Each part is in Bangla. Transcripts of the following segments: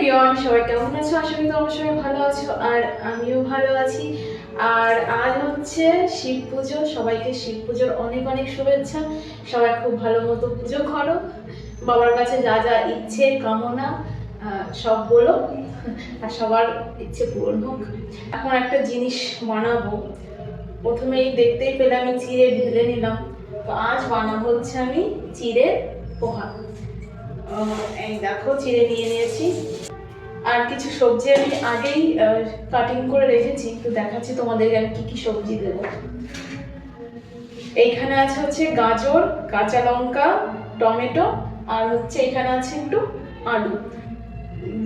এভরিওয়ান সবাই কেমন আছো? আশা করি তোমরা সবাই ভালো আছো, আর আমিও ভালো আছি। আর আজ হচ্ছে শিব পুজো, সবাইকে শিব পুজোর অনেক অনেক শুভেচ্ছা। সবাই খুব ভালো মতো পুজো করো। বাবার কাছে যা যা ইচ্ছে, কামনা সব বলো, আর সবার ইচ্ছে পূরণ হোক। এখন একটা জিনিস বানাবো। প্রথমেই দেখতেই পেলে আমি চিড়ে ঢেলে নিলাম। তো আজ বানাবো হচ্ছে আমি চিড়ের পোহা। এই দেখো, চিড়ে নিয়ে নিয়েছি। আর কিছু সবজি আমি আগেই কাটিং করে রেখেছি তো দেখাচ্ছি তোমাদেরকে আমি কি কি সবজি দেবো। এইখানে আছে হচ্ছে গাজর, কাঁচা লঙ্কা, টমেটো, আর হচ্ছে এখানে আছে একটু আলু।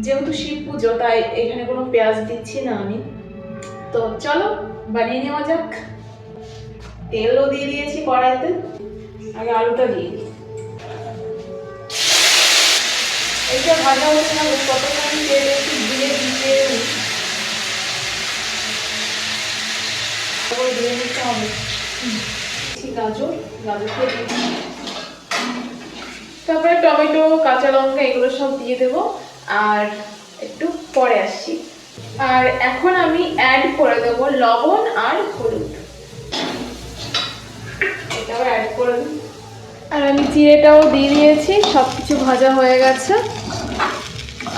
যেহেতু শিব পুজো, তাই এখানে কোনো পেঁয়াজ দিচ্ছি না আমি। তো চলো, বানিয়ে নেওয়া যাক। তেলও দিয়ে দিয়েছি কড়াইতে আগে আলুটা দিয়ে দিই ভাজা হচ্ছে না কতক্ষণ তেল একটু দিয়ে দিতে তারপর দিয়ে নিতে হবে। গাজর গাজরটা দিই। তারপরে টমেটো, কাঁচা লঙ্কা, এগুলো সব দিয়ে দেবো। আর একটু পরে আসছি। আর এখন আমি অ্যাড করে দেবো লবণ আর হলুদ। এটাও অ্যাড করে আর আমি জিরেটাও দিয়ে দিয়েছি সব কিছু ভাজা হয়ে গেছে।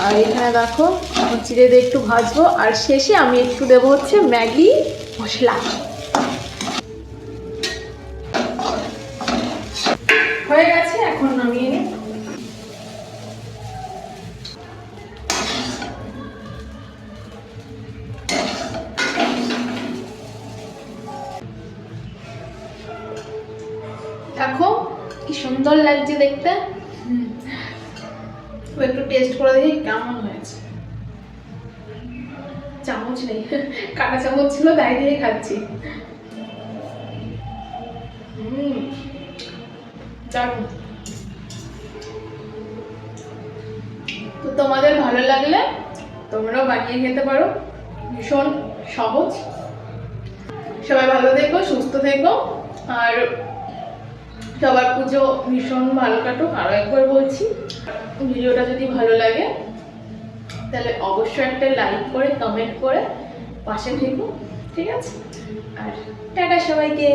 আর এখানে দেখো, এখন চিড়ে দিয়ে একটু ভাজবো, আর শেষে আমি একটু দেবো হচ্ছে ম্যাগি মশলা হয়ে গেছে, এখন দেখো, কি সুন্দর লাগছে দেখতে। তো একটু টেস্ট করে দেখি কেমন হয়েছে। চামচ নেই, কাটা চামচ ছিল, তাই দিয়ে খাচ্ছি। তো তোমাদের ভালো লাগলে তোমরাও বানিয়ে খেতে পারো, ভীষণ সহজ। সবাই ভালো থেকো, সুস্থ থেকো, আর সবার পুজো ভীষণ ভালো কাটুক আরও একবার বলছি। ভিডিওটা যদি ভালো লাগে, তাহলে অবশ্যই একটা লাইক করে কমেন্ট করে পাশে থেকো, ঠিক আছে? আর টাটা সবাইকে।